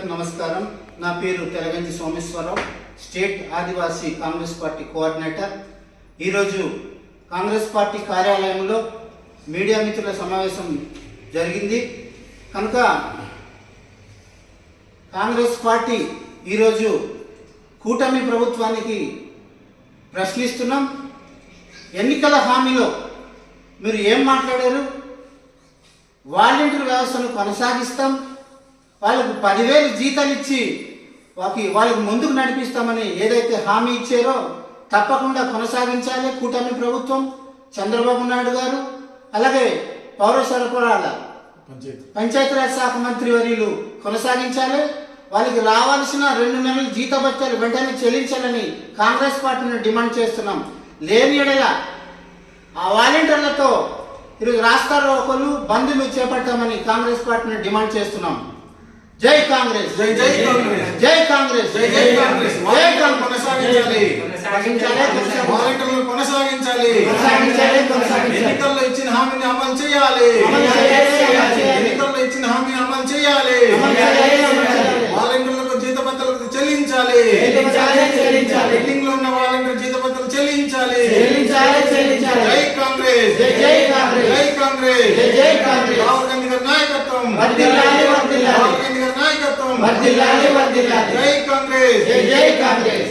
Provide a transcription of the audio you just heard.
నమస్కారం. నా పేరు Telaganji Someswararao state Adivasi Congress party coordinator. ఈరోజు కాంగ్రెస్ పార్టీ కార్యాలయంలో మీడియా మిత్రుల సమావేశం జరిగింది. కనుక కాంగ్రెస్ పార్టీ ఈరోజు కూటమి ప్రభుత్వానికి ప్రశ్నిస్తున్నాం. ఎన్నికల హామీలో మీరు ఏం మాట్లాడారు? వాలంటీర్ వ్యవస్థను కొనసాగిస్తాం. వాళ్ళకు పదివేలు జీతాలు ఇచ్చి వాళ్ళకి వాళ్ళకి ముందుకు నడిపిస్తామని ఏదైతే హామీ ఇచ్చారో తప్పకుండా కొనసాగించాలి కూటమి ప్రభుత్వం. చంద్రబాబు నాయుడు గారు అలాగే పౌర సరఫరాల పంచాయతీరాజ్ శాఖ మంత్రి వర్యులు కొనసాగించాలి. వాళ్ళకి రావాల్సిన రెండు నెలల జీతభత్యాలు వెంటనే చెల్లించాలని కాంగ్రెస్ పార్టీని డిమాండ్ చేస్తున్నాం. లేని ఎడల ఆ వాలంటీర్లతో ఈరోజు రాస్తారు ఒకరు బంధులు చేపట్టామని కాంగ్రెస్ పార్టీని డిమాండ్ చేస్తున్నాం. కాంగ్రెస్ జై జై కాంగ్రెస్. జై కాంగ్రెస్ జై జై కాంగ్రెస్. జై వాలంటీర్లు కాంగ్రెస్ కొనసాగించాలి. వాలంటీర్లను కొనసాగించాలి. ఎన్నికల్లో ఇచ్చిన హామీని అమలు చేయాలి. ఎన్నికల్లో ఇచ్చిన హామీని అమలు చేయాలి. వాలంటీర్లకు జీతభత్యాలకు చెల్లించాలి. పెండింగ్లో ఉన్న వాలంటీర్ జీతభత్యాలు చెల్లించాలి. జై కాంగ్రెస్ జై కాంగ్రెస్. జై కాంగ్రెస్. రాహుల్ గాంధీ గారి నాయకత్వం వర్ధిల్లాలి, వర్ధిల్లాలి. రాహుల్ గాంధీ గారి నాయకత్వం వర్ధిల్లాలి,